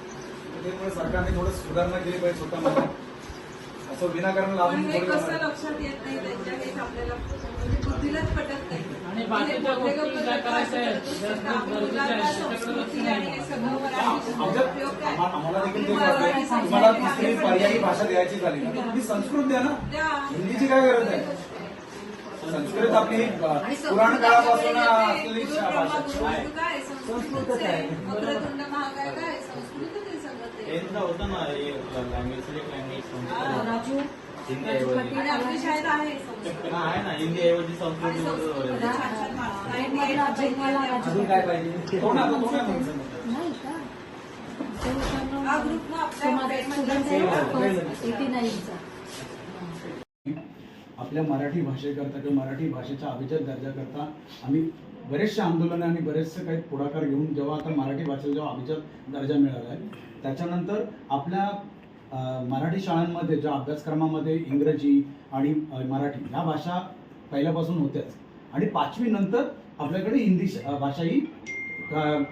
सरकारने थोडं सुधारणा केली पाहिजे स्वतःमध्ये असं विनाकारण लावून कसं लक्षात येत नाही त्यांच्या हेच आपल्याला म्हणजे बुद्धीलाच पटत नाही. आणि बाकीच्या म्हणजे गोष्टी ज्या करायच्या हे आम्हाला देखील तुम्हाला तिसरी पर्यायी. भाषा द्यायची झाली तुम्ही संस्कृत द्या ना. हिंदीची काय गरज आहे? संस्कृत आपली पुराण काळापासून गुरु भाषा आहे. विष्णू काय संस्कृतच आहे. वक्रतुंड महाकाय काय संस्कृतच आहे सगळं ते. टेन्थला होतं ना हे language select language Raju. Hindi ऐवजी. आणि आपली शाळेत आहे संस्कृत. हा, आहे ना हिंदी ऐवजी आणि संस्कृत संस्कृतमध्ये छान छान मार्क्स. 98 पैकी अजून काय पाहिजे? हो ना आता तो काय म्हणतो? नाही का? हा ग्रुप ना आपल्या एटी नाईनचा आपल्या मराठी भाषेकरता किंवा मराठी भाषेच्या अभिजात दर्जाकरता आम्ही बरेचशा आंदोलन आणि बरेचसे काही पुढाकार घेऊन जेव्हा आता मराठी भाषेला जेव्हा अभिजात दर्जा मिळाला आहे त्याच्यानंतर आपल्या मराठी शाळांमध्ये ज्या अभ्यासक्रमामध्ये इंग्रजी आणि मराठी ह्या भाषा पहिल्यापासून होत्याच. आणि पाचवी नंतर आपल्याकडे हिंदी श- भाषा ही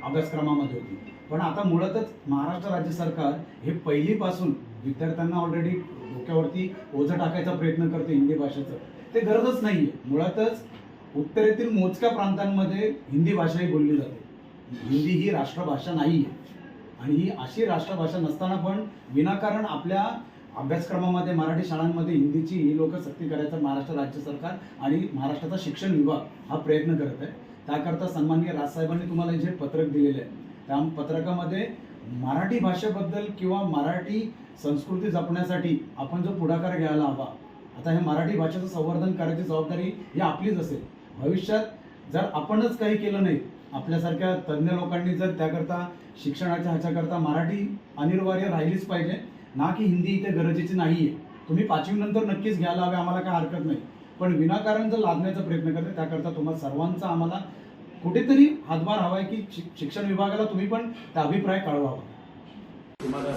अभ्यासक्रमामध्ये होती. पण आता मुळातच महाराष्ट्र राज्य सरकार हे पहिलीपासून विद्यार्थ्यांना ऑलरेडी डोक्यावरती ओझं टाकायचा प्रयत्न करते हिंदी भाषेचं. ते गरजच नाही आहे मुळातच उत्तरेतील मोजक्या प्रांतांमध्ये हिंदी भाषा ही बोलली जाते. हिंदी ही राष्ट्रभाषा नाही आहे आणि ही अशी राष्ट्रभाषा नसताना पण विनाकारण आपल्या अभ्यासक्रमामध्ये मराठी शाळांमध्ये हिंदीची ही लोक सक्ती करायचं महाराष्ट्र राज्य सरकार आणि महाराष्ट्राचा शिक्षण विभाग हा प्रयत्न करत आहे. त्याकरता सन्माननीय राजसाहेबांनी तुम्हाला जे पत्रक दिलेलं आहे त्या पत्रकामध्ये मराठी भाषेबद्दल किंवा मराठी संस्कृती जपण्यासाठी आपण जो पुढाकार घ्यायला हवा आता हे मराठी भाषेचं संवर्धन करायची जबाबदारी ही आपलीच असेल. भविष्यात जर आपणच काही केलं नाही आपल्यासारख्या तज्ज्ञ लोकांनी जर त्याकरता शिक्षणाच्या ह्याच्याकरता मराठी अनिवार्य राहिलीच पाहिजे ना की हिंदी इथे गरजेची नाही आहे तुम्ही पाचवीनंतर नक्कीच घ्यायला हवे आम्हाला काय हरकत नाही. पण विनाकारण जर लादण्याचा प्रयत्न करते त्याकरता तुम्हाला सर्वांचा आम्हाला कुठेतरी हातभार हवा आहे की शिक- शिक्षण विभागाला तुम्ही पण त्या अभिप्राय कळवावा तुम्हाला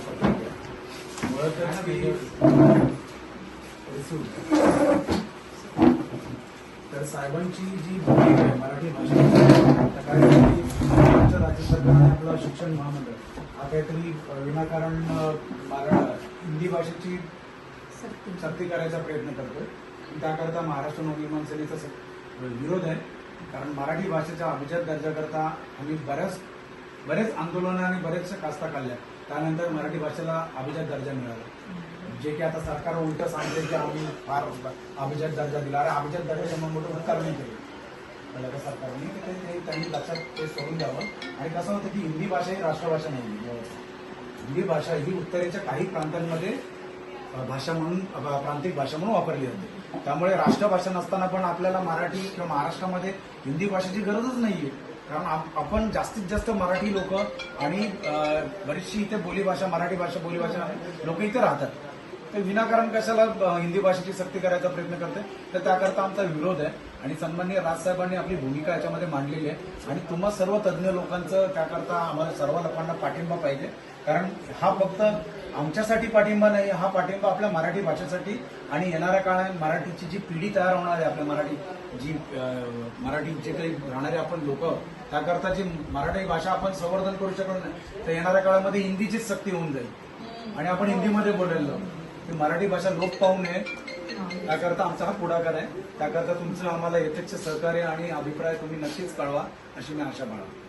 तर साहेबांची जी भूमिका आहे मराठी भाषेची महाराष्ट्र राज्य सरकार आणि आपलं शिक्षण महामंडळ हा काहीतरी विनाकारण हिंदी भाषेची सक्ती. करायचा प्रयत्न करतोय. त्याकरता महाराष्ट्र नवनिर्माण सेनेचा विरोध आहे. कारण मराठी भाषेच्या अभिजात दर्जाकरता आम्ही बऱ्याच बरेच आंदोलनं आणि बरेचशा कास्ता काढल्या त्यानंतर मराठी भाषेला अभिजात दर्जा मिळाला. जे की आता सरकार उलट सांगते की आम्ही फार अभिजात दर्जा दिला. अरे अभिजात दर्जा मग मोठं होकार केली कळलं का सरकारने ते त्यांनी लक्षात ते सोडून द्यावं. आणि कसं होतं की हिंदी भाषा ही राष्ट्रभाषा नाही हिंदी भाषा ही उत्तरेच्या काही प्रांतांमध्ये भाषा म्हणून प्रांतिक भाषा म्हणून वापरली जाते. त्यामुळे राष्ट्रभाषा नसताना पण आपल्याला मराठी किंवा महाराष्ट्रामध्ये हिंदी भाषेची गरजच नाहीये. कारण आप- आपण जास्तीत जास्त मराठी लोक आणि बरीचशी इथे बोलीभाषा मराठी भाषा बोलीभाषा लोक इथे राहतात. तर विनाकारण कशाला हिंदी भाषेची सक्ती करायचा प्रयत्न करते? तर त्याकरता आमचा विरोध आहे. आणि सन्माननीय राजसाहेबांनी आपली भूमिका याच्यामध्ये मांडलेली आहे. आणि तुम्हा सर्व तज्ज्ञ लोकांचं त्याकरता आम्हाला सर्व लोकांना पाठिंबा पाहिजे. कारण हा फक्त आमच्यासाठी पाठिंबा नाही हा पाठिंबा आपल्या मराठी भाषेसाठी आणि येणाऱ्या काळात मराठीची जी पिढी तयार होणार आहे आपल्या मराठी जी मराठी जे काही राहणारे आपण लोक त्याकरता जी मराठी भाषा आपण संवर्धन करू शकत नाही तर येणाऱ्या काळामध्ये हिंदीचीच सक्ती होऊन जाईल. आणि आपण हिंदीमध्ये बोलायला लागू. मराठी भाषा लोप पाहू नये. त्याकरता आमचा हा पुढाकार आहे. त्याकरता तुमचं आम्हाला यथेच्छ सहकार्य आणि अभिप्राय तुम्ही नक्कीच कळवा अशी मी आशा बाळगतो.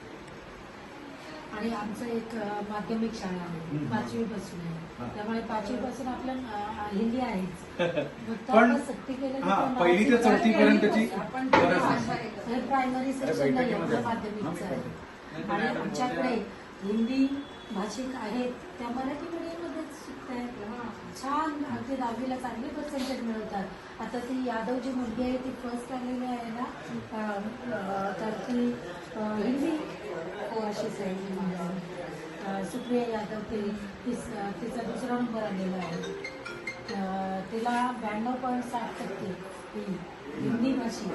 आणि आमचं एक माध्यमिक शाळा आहे. पाचवी पासून. आहे. त्यामुळे पाचवी पासून आपलं हिंदी हा, त्या पहिली ते चौथी पर्यंतची आहे. प्रायमरी सेक्शन नाही. बैठकीमध्ये. आपलं माध्यमिकचं मी आहे आणि आमच्याकडे हिंदी भाषिक आहेत त्या मराठी शिकतायत छान अगदी दहावीला चांगले पर्सेंटेज मिळवतात. आता ती यादव जी मुलगी आहे ती फर्स्ट आलेली आहे ना. तर ती हिंदी अशीच आहे. ती सुप्रिया यादव ती तिचा दुसरा नंबर आलेला आहे. तिला ब्याण्णव पॉईंट साठ टक्के हिंदी भाषी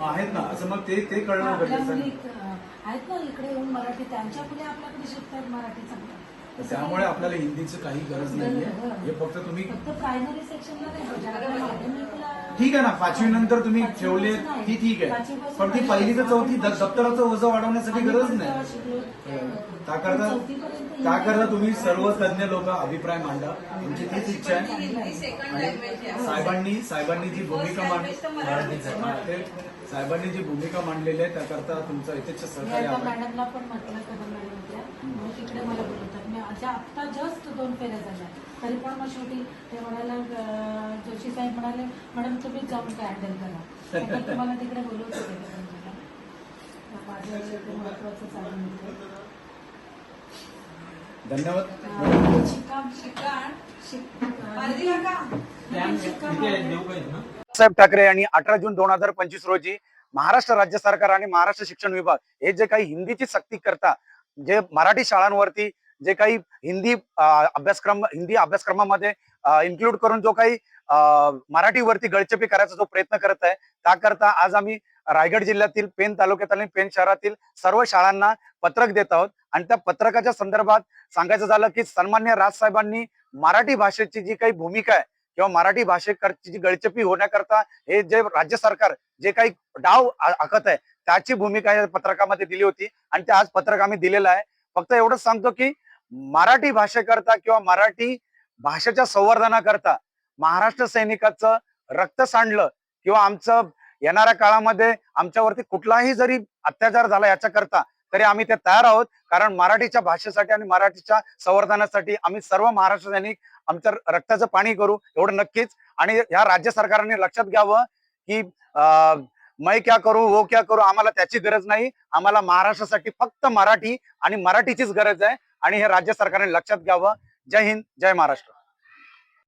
आहेत ना असं मग ते ते कळणं आपल्या गरजेचं मुली आहे. अं, आहेत ना इकडे येऊन मराठी त्यांच्या मुली आपल्याकडे शिकतात मराठी चांगलं. तर त्यामुळे आपल्याला हिंदीची काही गरज नाहीये. हे फक्त तुम्ही ठीक आहे ना पाचवी नंतर तुम्ही ठेवले ती ठीक आहे. पण ती पहिली तर चौथी द- दप्तराचं ओझं वाढवण्यासाठी गरज नाही. त्याकरता त्याकरता तुम्ही सर्व तज्ञ लोक अभिप्राय मांडा. तुमची तीच इच्छा आहे. साहेबांनी साहेबांनी जी भूमिका मांडली साहेबांनी जी भूमिका मांडलेली आहे त्याकरता तुमचं मी सहकार्य आता आहे मॅडमला पण म्हटलं कदम मॅडम होत्या मग तिकडे मला बोलवतात मी आता आत्ता जस्ट दोन फेऱ्या झाल्या. तरी पण मग शेवटी ते म्हणाले अं, जोशी साहेब म्हणाले मॅडम तुम्हीच जाऊन काय हँडल करा. तुम्हाला तिकडे बोलवत होते महत्वाचं चालू होतं. धन्यवाद? साहेब ठाकरे यांनी अठरा जून दोन हजार पंचवीस रोजी महाराष्ट्र राज्य सरकार आणि महाराष्ट्र शिक्षण विभाग हे जे काही हिंदीची सक्ती करता जे मराठी शाळांवरती जे काही हिंदी अभ्यासक्रम हिंदी अभ्यासक्रमामध्ये इन्क्लूड करून जो काही मराठीवरती गळचेपी करायचा जो प्रयत्न करत आहे त्याकरता आज आम्ही रायगड जिल्ह्यातील पेन तालुक्यातील आणि पेन शहरातील सर्व शाळांना पत्रक देत आहोत. आणि त्या पत्रकाच्या संदर्भात सांगायचं झालं की सन्मान्य राजसाहेबांनी मराठी भाषेची जी काही भूमिका आहे किंवा मराठी भाषेकरची जी गळचेपी होण्याकरता हे जे राज्य सरकार जे काही डाव आखत आहे त्याची भूमिका या पत्रकामध्ये दिली होती. आणि ते आज पत्रक आम्ही दिलेलं आहे. फक्त एवढंच सांगतो की मराठी भाषेकरता किंवा मराठी भाषेच्या संवर्धनाकरता महाराष्ट्र सैनिकाचं रक्त सांडलं किंवा आमचं येणाऱ्या काळामध्ये आमच्यावरती कुठलाही जरी अत्याचार झाला याच्याकरता तरी आम्ही ते तयार आहोत. कारण मराठीच्या भाषेसाठी आणि मराठीच्या संवर्धनासाठी आम्ही सर्व महाराष्ट्र सैनिक आमच्या रक्ताचं पाणी करू एवढं नक्कीच. आणि ह्या राज्य सरकारने लक्षात घ्यावं की मै क्या करू वो क्या करू आम्हाला त्याची गरज नाही. आम्हाला महाराष्ट्रासाठी फक्त मराठी आणि मराठीचीच गरज आहे. आणि हे राज्य सरकारने लक्षात घ्यावं. जय हिंद जय महाराष्ट्र.